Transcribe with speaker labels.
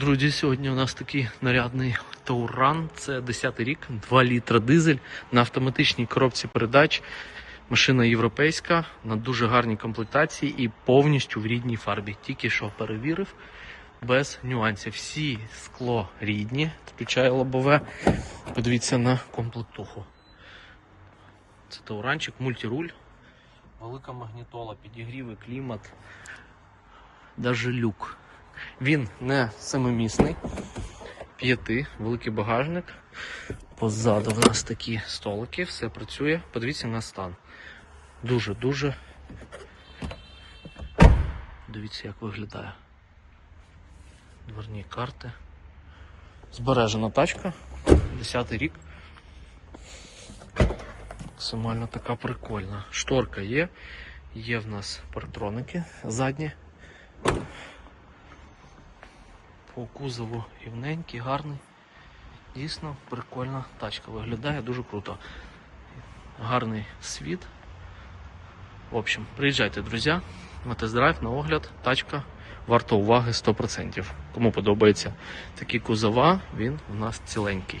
Speaker 1: Друзі, сьогодні у нас такий нарядний Тауран. Це 10 рік, 2 літра дизель на автоматичній коробці передач. Машина європейська на дуже гарній комплектації і повністю в рідній фарбі. Тільки що перевірив без нюансів. Всі скло рідні, включає лобове. Подивіться на комплектуху. Це Тауранчик, мультируль, велика магнітола, підігріви, клімат, даже люк. Він не семимісний, п'яти, великий багажник. Позаду в нас такі столики, все працює. Подивіться на стан. Дуже-дуже. Дивіться, як виглядає. Дверні карти. Збережена тачка. 10 рік. Максимально така прикольна. Шторка є. Є в нас партроники задні. По кузову рівненький, гарний. Дійсно прикольна тачка. Виглядає дуже круто. Гарний світ. В общем, приїжджайте, друзі, на тест-драйв, на огляд. Тачка варта уваги 100%. Кому подобається такі кузова, він у нас ціленький.